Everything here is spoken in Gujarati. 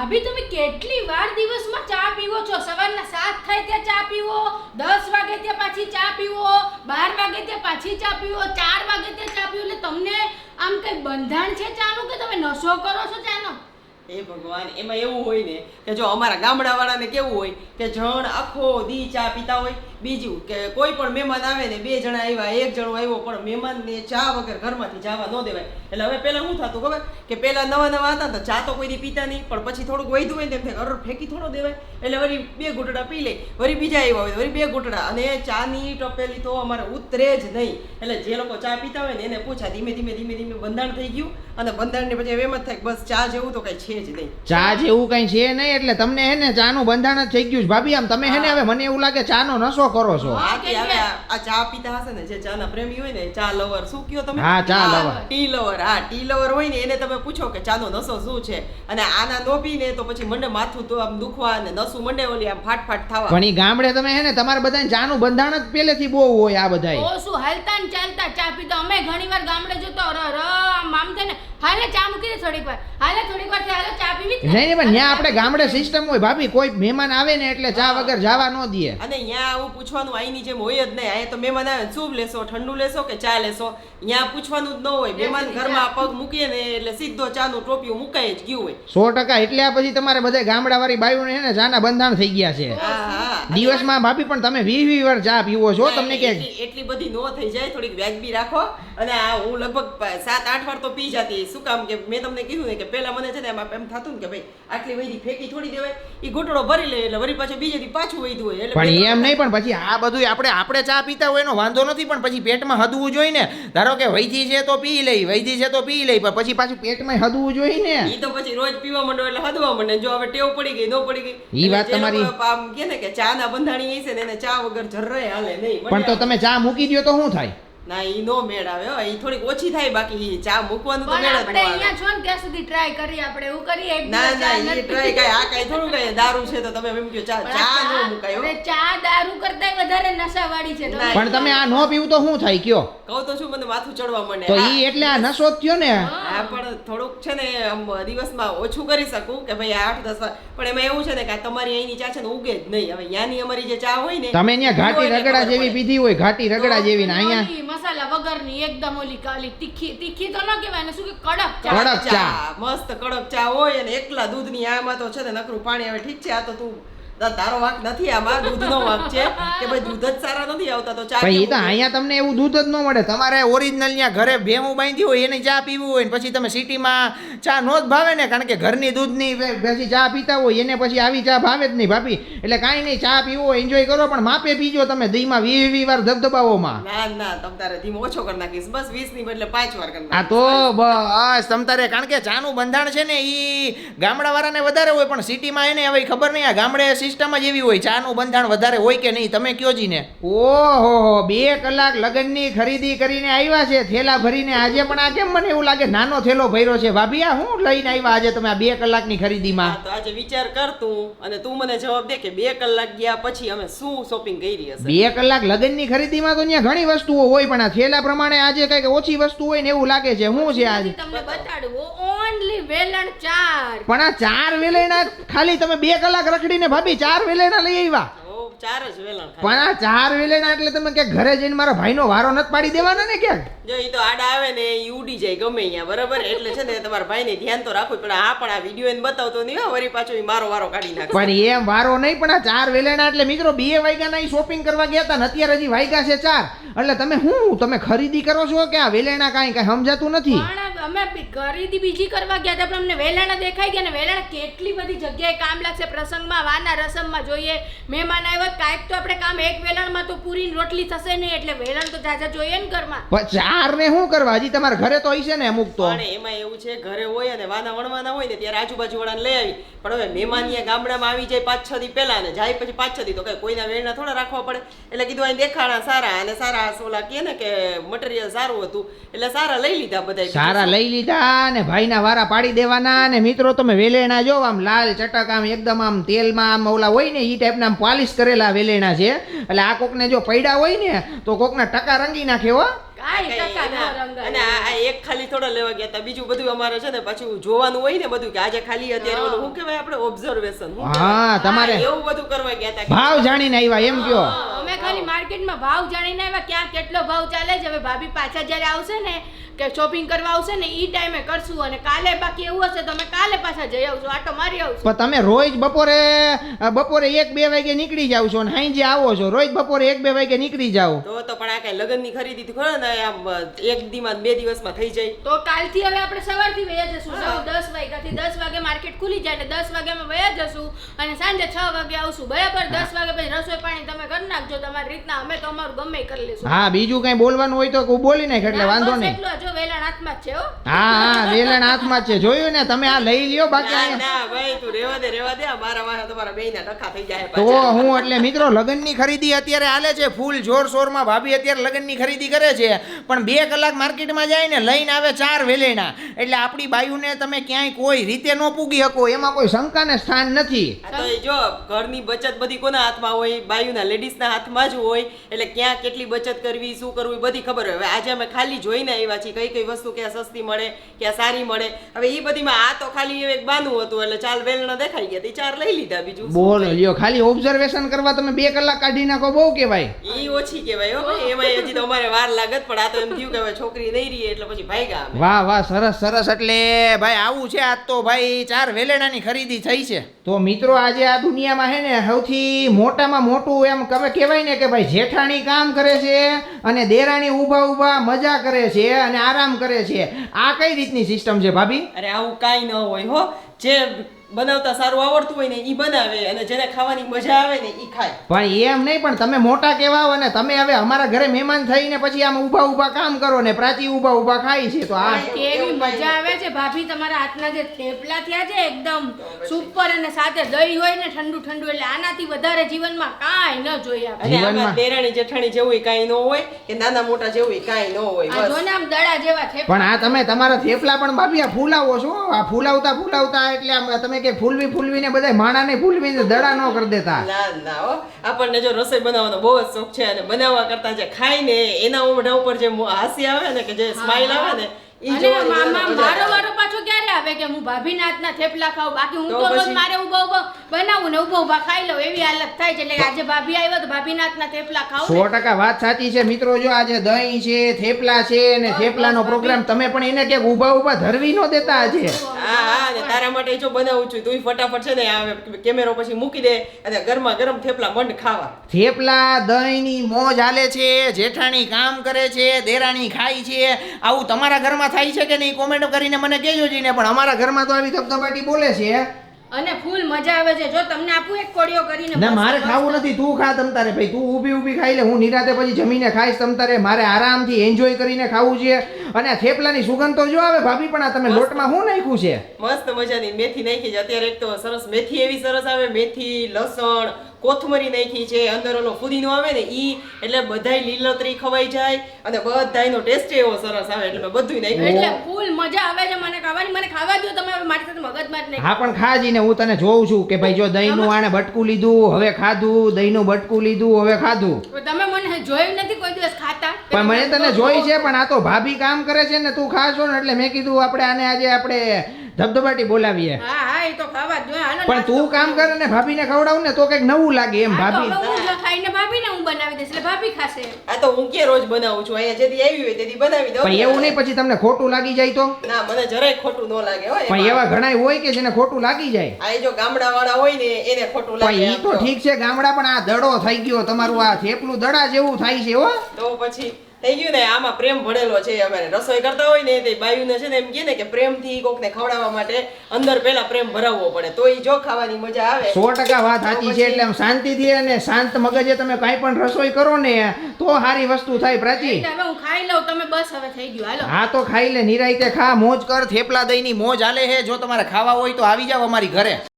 ભાભી, તમે કેટલી વાર દિવસમાં ચા પીવો છો? સવારના સાત થાય ત્યાં ચા પીવો, દસ વાગે ત્યાં પાછી ચા પીવો, બાર વાગે ત્યાં પાછી ચા પીવો, ચાર વાગે ત્યાં ચા પીવો. એટલે તમને આમ કંઈ બંધાણ છે ચાનું કે તમે નશો કરો છો ચાનો? એ ભગવાન, એમાં એવું હોય ને કે જો અમારા ગામડાવાળાને કેવું હોય કે જણ આખો દી ચા પીતા હોય, બીજું કે કોઈ પણ મહેમાન આવે ને બે જણા આવ્યા, એક જણો આવ્યો, પણ મહેમાનને ચા વગર ઘરમાંથી જવા ન દેવાય. એટલે હવે પહેલાં શું થતું ખબર? કે પહેલાં નવા નવા હતા તો ચા તો કોઈ પીતા નહીં, પણ પછી થોડુંક વૈધું હોય ને તેમ થાય ફેંકી થોડો દેવાય. એટલે વળી બે ઘૂંટડા પી લે, વળી બીજા આવ્યા હોય વળી બે ઘૂંટડા અને ચાની ટપેલી તો અમારે ઉતરે જ નહીં. એટલે જે લોકો ચા પીતા હોય ને એને પૂછા ધીમે ધીમે ધીમે ધીમે બંધાણ થઈ ગયું. અને બંધાણને પછી એમ જ થાય બસ ચા જેવું તો કઈ છે જ નહીં. ચા જેવું કઈ છે નહીં એટલે તમને હે ને ચાનું બંધાણ જ થઈ ગયું છે. ભાભી આમ તમે હે ને હવે મને એવું લાગે ચાનો નશો કરો છો. હા કે હવે આ ચા પીતા હશે ને જે ચાના પ્રેમી હોય ને ચા લવર શું કયો તમે? હા, ચા લવર ટી લવર હા ટી લવર હોય ને એને તમે પૂછો કે ચાનો નશો શું છે? અને આના નો પીને તો પછી મંડે માથું તો આમ દુખવા અને નસું મંડે ઓલી આમ ફાટ ફાટ થવા. પણ ઈ ગામડે તમે હે ને તમારે બધા ચાનું બંધાણ જ પહેલેથી બહુ હોય આ બધાય. ઓ શું હાલતા ને ચાલતા ચા પીતા? અમે ઘણી વાર ગામડે જતો ર ર આમ ને હાલે ચા મૂકી દે થોડીક વાર. હાલે થોડીક વાર હાલે ચા પીવી નહીં નહીં પણ ત્યાં આપણે ગામડે સિસ્ટમ હોય ભાભી કોઈ મહેમાન આવે ને એટલે ચા વગર જવા ન દે. અને અહીંયા આવું પૂછવાનું અહીંની જેમ હોય જ નહીં. અહીંયા તો મહેમાન આવે શું લેશો ઠંડુ લેશો કે ચા લેશો? અહીંયા પૂછવાનું જ ન હોય. મહેમાન ઘરમાં પગ મૂકીએ ને એટલે સીધો ચાનું ટોપિયું મુકાઈ જ ગયું હોય. સો ટકા એટલે આ પછી તમારે બધા ગામડાવાળી બાયુને હે ને ચાના બંધાણ થઈ ગયા છે. દિવસમાં ભાભી પણ તમે વી વી વાર ચા પીવો છો તમને કે એટલી એટલી બધી નો થઈ જાય. થોડીક વ્યાજબી રાખો. અને આ હું લગભગ સાત આઠ વાર તો પી જતી શું કામ કે મેં તમને કીધું ને કે પહેલા મને છે ને એમાં એમ થતું ને કે ભાઈ આટલી વૈધી ફેંકી થોડી દેવાય. એ ઘૂંટડો ભરી લે એટલે વરી પાછું બીજે દી પાછું વૈધું હોય એટલે પણ એમ નહીં પણ પછી આ બધું આપણે આપણે ચા પીતા હોય એનો વાંધો નથી પણ પછી પેટમાં હદવું જોઈએ ને. ધારો કે વૈધી છે તો પી લઈ વૈધી છે તો પી લઈ પણ પછી પાછું પેટમાં હદવું જોઈએ ને. એ તો પછી રોજ પીવા માંડો એટલે હદવા માંડે. જો હવે ટેવ પડી ગઈ નો પડી ગઈ એ વાત તમારી- આમ કે ને કે ચા ના બંધાણી છે ને એને ચા વગર જરરે હાલે નહીં. પણ તો તમે ચા મૂકી દો તો શું થાય? ના ઈ નો મેળ આવે હો. ઈ થોડીક ઓછી થાય બાકી ઈ ચા મૂકવાનું તો મેળ જ આપણે અહીંયા છો ને ત્યાં સુધી ટ્રાય કરી આપણે? એવું કરીએ એક ના ના ઈ ટ્રાય કાઈ આ કાઈ થોડું કાઈ દારૂ છે તો તમે એમ કહો ચા ચા નો મુકાય હો. અરે ચા દારૂ કરતા વધારે નશાવાળી છે તમે પણ તમે આ નો પીવું તો શું થાય કયો? કહું તો શું મને માથું ચડવા મને તો ઈ એટલે આ નશો થયો ને? આ પણ થોડુંક છે ને આમ દિવસમાં ઓછું કરી શકું કે ભાઈ આઠ દસ વાર. પણ એમાં એવું છે ને કે તમારી અહીંની ચા છે ને ઉગે જ નહીં. હવે યાની અમારી જે ચા હોય ને તમે અહીંયા ઘાટી રગડા જેવી પીધી હોય ઘાટી રગડા જેવી ને અહીંયા? મસાલા વગરની એકદમ ઓલી કાલી તીખી તીખી તો ન કહેવાય ને શું કે કડક ચા કડક ચા. મસ્ત કડક ચા હોય અને એકલા દૂધની આમાં તો છે ને નકરું પાણી આવે ઠીક છે આ તો તું તા- તારો વાંક નથી આમાં દૂધનો વાંક છે કે ભાઈ દૂધ જ સારા નથી આવતા તો ચા એ તો અહીંયા તમને એવું દૂધ જ ન મળે. તમારે ઓરિજિનલ ત્યાં ઘરે ભેવું બાંધી હોય એની ચા પીવી હોય ને પછી તમે સિટીમાં ચા નો જ ભાવે ને કારણ કે ઘરની દૂધની પછી ચા પીતા હોય એને પછી આવી ચા ભાવે જ નહીં ભાભી. એટલે કાંઈ નહીં ચા પીવો એન્જોય કરો પણ માપે પીજો તમે દહીંમાં વી વી વાર ધબધબાઓમાં. ના ના તમ તારે ધીમો ઓછો કરી નાખીશ. બસ વીસની બદલે પાંચ વાર કરી આ તો બસ. તમ તારે કારણ કે ચાનું બંધાણ છે ને એ ગામડાવાળાને વધારે હોય પણ સિટીમાં એને હવે ખબર નહીં આ ગામડે સિસ્ટમ જ એવી હોય ચાનું બંધાણ વધારે હોય કે નહીં તમે કયો જી ને ઓહો બે કલાક લગ્નની ખરીદી કરીને આવ્યા છે થેલા ભરીને આજે પણ આ કેમ મને એવું લાગે? નાનો થેલો ભર્યો છે ભાભી આ હું લઈને આવ્યા આજે તમે આ બે કલાકની ખરીદીમાં? તો આજે વિચાર કર તું અને તું મને જવાબ દે કે બે કલાક ગયા પછી અમે શું શોપિંગ કરી હશે? બે કલાક લગ્નની ખરીદીમાં તો ત્યાં ઘણી વસ્તુઓ હોય પણ આ થેલા પ્રમાણે આજે કંઈક ઓછી વસ્તુ હોય ને એવું લાગે છે. શું છે આજે? તમને બતાડું ઓનલી વેલણ ચાર. પણ આ ચાર વેલણા ખાલી તમે બે કલાક રખડીને ભાભી ચાર વેલણા લઈ આવ્યા. ચાર જ વેલણ પણ આ ચાર વેલણા એટલે તમે કે ઘરે જઈને મારા ભાઈનો વારો નથી પાડી દેવાના ને ક્યાંક? જો ઈ તો આડા આવે ને ઈ ઉડી જાય ગમે અહીંયા બરાબર? એટલે છે ને તમારા ભાઈને ધ્યાન તો રાખવું પણ આ પણ આ વીડિયો એને બતાવતો નહીં હો, વળી પાછો ઈ મારો વારો કાઢી નાખે. પણ એમ વારો નહીં પણ આ ચાર વેલણા એટલે મિત્રો બે વાગ્યાના શોપિંગ કરવા ગયા હતા ને અત્યારે હજી વાગ્યા છે ચાર. એટલે તમે શું તમે ખરીદી કરો છો કે આ વેલેણા કાંઈ કાંઈ સમજાતું નથી? અમે ખરીદી બીજી કરવા ગયા હતા પણ અમને વેલાણા દેખાઈ ગયા ને વેલાણા કેટલી બધી જગ્યાએ કામ લાગશે. પ્રસંગમાં વાના રસમમાં જોઈએ મહેમાન આવ્યો કાંઈક તો આપણે કામ એક વેલણમાં તો પૂરી રોટલી થશે નહીં એટલે વેલણ તો જાજા જોઈએ ને ઘરમાં. ચાર ને શું કરવા? હજી તમારા ઘરે તો હશે ને અમુક તો. એમાં એવું છે ઘરે હોય અને વાના વણવાના હોય ને ત્યારે આજુબાજુ વાળાને લઈ આવી. પણ હવે મહેમાન ગામડામાં આવી જાય પાંચ છ દી પહેલા ને જાય પછી પાંચ છ દી તો કઈ કોઈના વેરણા થોડા રાખવા પડે. એટલે કીધું અહીં દેખાણા સારા અને સારા ઓલા કહે ને કે મટીરિયલ સારું હતું. એટલે સારા લઈ લીધા બધા સારા લઈ લીધા ને ભાઈના વારા પાડી દેવાના ને મિત્રો તમે વેલેણા જો આમ લાલ ચટક આમ એકદમ આમ તેલમાં આમ ઓલા હોય ને એ ટાઈપના આમ પોલિશ કરેલા વેલેણા છે. એટલે આ કોકને જો પૈડા હોય ને તો કોકના ટકા રંગી નાખે હો. કાંઈ અને આ એક ખાલી થોડા લેવા ગયા હતા બીજું બધું અમારે છે ને પાછું જોવાનું હોય ને બધું કે આજે ખાલી અત્યારે ઓલું શું કહેવાય આપણે ઓબ્ઝર્વેશન હા તમારે એવું બધું કરવા ગયા હતા ભાવ જાણીને આવ્યા એમ કયો. ખાલી માર્કેટમાં ભાવ જાણીને આવ્યા ક્યાં કેટલો ભાવ ચાલે છે. હવે ભાભી પાછા જ્યારે આવશે ને કે શોપિંગ કરવા આવશે ને ઈ ટાઈમે કરશું અને કાલે બાકી એવું હશે તો અમે કાલે પાછા જઈ આવશો. આટો મારી આવશું. પણ તમે રોજ બપોરે બપોરે એક બે વાગે નીકળી જાવ છો ને હાંજે આવો છો. રોજ બપોરે એક બે વાગે નીકળી જાવ તો તો પણ આ કઈ લગ્નની ખરીદી તો ખરો ને આમ એક દીમાં બે દિવસમાં થઈ જાય. તો કાલથી હવે આપણે સવારથી વયા જશું. નવ દસ વાગ્યાથી દસ વાગે માર્કેટ ખુલી જાય એટલે દસ વાગે અમે વયા જશું અને સાંજે છ વાગે આવશું. બરાબર? દસ વાગે પછી રસોઈ પાણી તમે કરી નાખજો. તમારી રીતના અમે તો અમારું ગમે કરી લેશું. હા બીજું કઈ બોલવાનું હોય તો બોલી નાખ એટલે વાંધો નહીં. એટલું જો વેલણ હાથમાં જ છે હો. હા હા વેલણ હાથમાં જ છે. જોયું ને તમે આ લઈ લ્યો બાકી ના ભાઈ તું રેવા દે રેવા દે. મારા વાહે તમારા બેયના ટકા થઈ જાય તો હું એટલે મિત્રો લગનની ખરીદી અત્યારે હાલે છે. ફૂલ જોર શોરમાં ભાભી અત્યારે લગનની ખરીદી કરે છે. પણ બે કલાક માર્કેટમાં જાય ને લઈને આવે ચાર વેલેણા. એટલે આપણી બાયુને તમે ક્યાંય કોઈ રીતે ન પૂગી શકો એમાં કોઈ શંકાને સ્થાન નથી. જો ઘરની બચત બધી કોના હાથમાં હોય? બાયુના લેડીઝના હાથમાં જ હોય એટલે ક્યાં કેટલી બચત કરવી શું કરવું એ બધી ખબર હોય. હવે આજે અમે ખાલી જોઈને આવ્યા છીએ કઈ કઈ વસ્તુ ક્યાં સસ્તી મળે ક્યાં સારી મળે. હવે એ બધીમાં આ તો ખાલી એક બાનું હતું એટલે ચાલ વેલણા દેખાઈ ગયા ચાર લઈ લીધા બીજું બોલો લ્યો ખાલી ઓબ્ઝર્વેશન કરવા તમે બે કલાક કાઢી નાખો બહુ કહેવાય. એ ઓછી કહેવાય હો એમાં હજી તો અમારે વાર લાગત પણ આ તો એમ થયું કે છોકરી નહીં રહી એટલે પછી ભાઈ અમે. વાહ વાહ સરસ સરસ. એટલે ભાઈ આવું છે આજ તો ભાઈ ચાર વેલેણાની ખરીદી થઈ છે. તો મિત્રો આજે આ દુનિયામાં હે ને સૌથી મોટામાં મોટું એમ કહેવાય ને કે ભાઈ જેઠાણી કામ કરે છે અને દેરાણી ઊભા ઊભા મજા કરે છે અને આરામ કરે છે. આ કઈ રીતની સિસ્ટમ છે ભાભી? અરે આવું કાંઈ ન હોય હો. જે બનાવતા સારું આવડતું હોય ને એ બનાવે અને જેને ખાવાની મજા આવે ને એ ખાય. પણ એમ નહીં પણ તમે મોટા કહેવાઓ ને તમે હવે અમારા ઘરે મહેમાન થઈને પછી આમ ઊભા ઊભા કામ કરો ને પ્રાચી ઊભા ઊભા ખાય છે તો આ કેવી મજા આવે છે ભાભી? તમારા હાથના જે થેપલા થયા છે એકદમ સુપર અને સાથે દહીં હોય ને ઠંડુ ઠંડુ એટલે આનાથી વધારે જીવનમાં કાંઈ ન જોઈએ અને જીવનમાં- દેરાણી જેઠાણી જેવું કાંઈ ન હોય કે નાના મોટા જેવું કાંઈ ન હોય જો ને આમ દડા જેવા છે પણ આ તમે તમારા થેપલા પણ ભાભી આ ફૂલાવો છો આ ફૂલાવતા ફૂલાવતા એટલે આમ તમે કે ફૂલવી ફૂલવીને બધા માણાને ફૂલવીને દડા ન કરી દેતા. ના ના હો. આપણને જો રસોઈ બનાવવાનો બહુ જ શોખ છે અને બનાવવા કરતા જે ખાય ને એના મોઢા ઉપર જે હાસી આવે ને કે જે સ્માઈલ આવે ને એ જો મારો વારો પાછો ક્યારે આવે કે હું ભાભી નાથના થેપલા ખાઉં બાકી હું તો રોજ મારે ઊભો ઊભો બનાવું ને ઊભો ઊભા ખાઈ લઉં એવી હાલત થાય છે. એટલે આજે ભાભી આવ્યો તો ભાભી નાથના થેપલા ખાઉં સો ટકા વાત સાચી છે. મિત્રો જો આજે દહીં છે થેપલા છે ને થેપલાનો પ્રોગ્રામ તમે પણ એને કે ઊભા ઊભા ધરવી ન દેતા આજે. હા હા ને તારા માટે જો બનાવું છું તું ફટાફટ છે ને આ કેમેરો પછી મૂકી દે અને ગરમા ગરમ થેપલા મંડ ખાવા. થેપલા દહીંની મોજ હાલે છે જેઠાણી કામ કરે છે દેરાણી ખાય છે. આવું તમારા ઘરમાં થાય છે કે નહીં? કોમેન્ટ કરીને મને કહેજો જીને પણ અમારા ઘરમાં તો આવી ધબધબાટી બોલે છે. અને ફૂલ મજા આવે છે. જો તમને આપું એક કોળીઓ કરીને ના મારે ખાવું નથી. તું ખા તમ તારે ભાઈ. તું ઊભી ઊભી ખાઈ લે. હું નિરાતે પછી જમીને ખાઈશ તમ તારે. મારે આરામથી એન્જોય કરીને ખાવું છે. અને આ થેપલાની સુગંધ તો જો આવે ભાભી પણ આ તમે લોટમાં શું નાખ્યું છે? મસ્ત મજાની મેથી નાખી છે. અત્યારે એક તો સરસ મેથી એવી સરસ આવે. મેથી લસણ કોથમરી નાખી છે અંદર ઓલો ફુદીનો આવે ને ઈ એટલે બધાય લીલોતરી ખવાઈ જાય અને બધાયનો ટેસ્ટ એવો સરસ આવે એટલે મેં બધું નાખ્યું. એટલે ફૂલ મજા આવે છે મને ખાવાની. મને ખાવા દો તમે હવે મારી સાથે મગજમાં જ નહીં હા પણ ખાજીને હું તને જોઉં છું કે ભાઈ જો દહીંનું આણે બટકું લીધું હવે ખાધું દહીંનું બટકું લીધું હવે ખાધું. તમે મને જોયું નથી કોઈ દિવસ ખાતા? પણ મને તને જોઈ છે પણ આ તો ભાભી કામ કરે છે ને તું ખાશો ને એટલે મેં કીધું આપણે આને આજે આપણે ધબધબાટી બોલાવીએ. હા હા એ તો ખાવા જો હાલો પણ તું કામ કર ને ભાભીને ખવડાવું ને તો કંઈક નવું લાગે એમ ભાભી. હું ખાઈને ભાભીને હું બનાવી દઈશ એટલે ભાભી ખાશે. આ તો હું કે રોજ બનાવું છું? અહીંયા જેથી આવી હોય તેથી બનાવી દઉં. પણ એવું નહીં પછી તમને ખોટું લાગી જાય તો? ના મને જરાય ખોટું ન લાગે હોય પણ એવા ઘણા હોય કે જેને ખોટું લાગી જાય? આ જો ગામડા વાળા હોય ને એને ખોટું લાગે પણ એ તો તો. ઠીક છે ગામડા પણ આ દડો થઈ ગયો તમારું આ થેપલું દડા જેવું થાય છે હો. તો પછી થઈ ગયું ને આમાં પ્રેમ ભળેલો છે અમારે. રસોઈ કરતા હોય ને તે બાયુને છે ને એમ કહે ને કે પ્રેમથી કોકને ખવડાવવા માટે અંદર પહેલા પ્રેમ ભરાવવો પડે. તો ઈ જો ખાવાની મજા આવે. સો ટકા વાત સાચી છે એટલે આમ શાંતિથી અને શાંત મગજે તમે કાંઈ પણ રસોઈ કરો ને તો સારી વસ્તુ થાય પ્રાચી. હવે હું ખાઈ લઉં તમે બસ હવે થઈ ગયું. હાલો. હા તો ખાઈ લે નિરાયતે ખા મોજ કર થેપલા દહીંની મોજ હાલે હે. જો તમારે ખાવા હોય તો આવી જાવ અમારી ઘરે.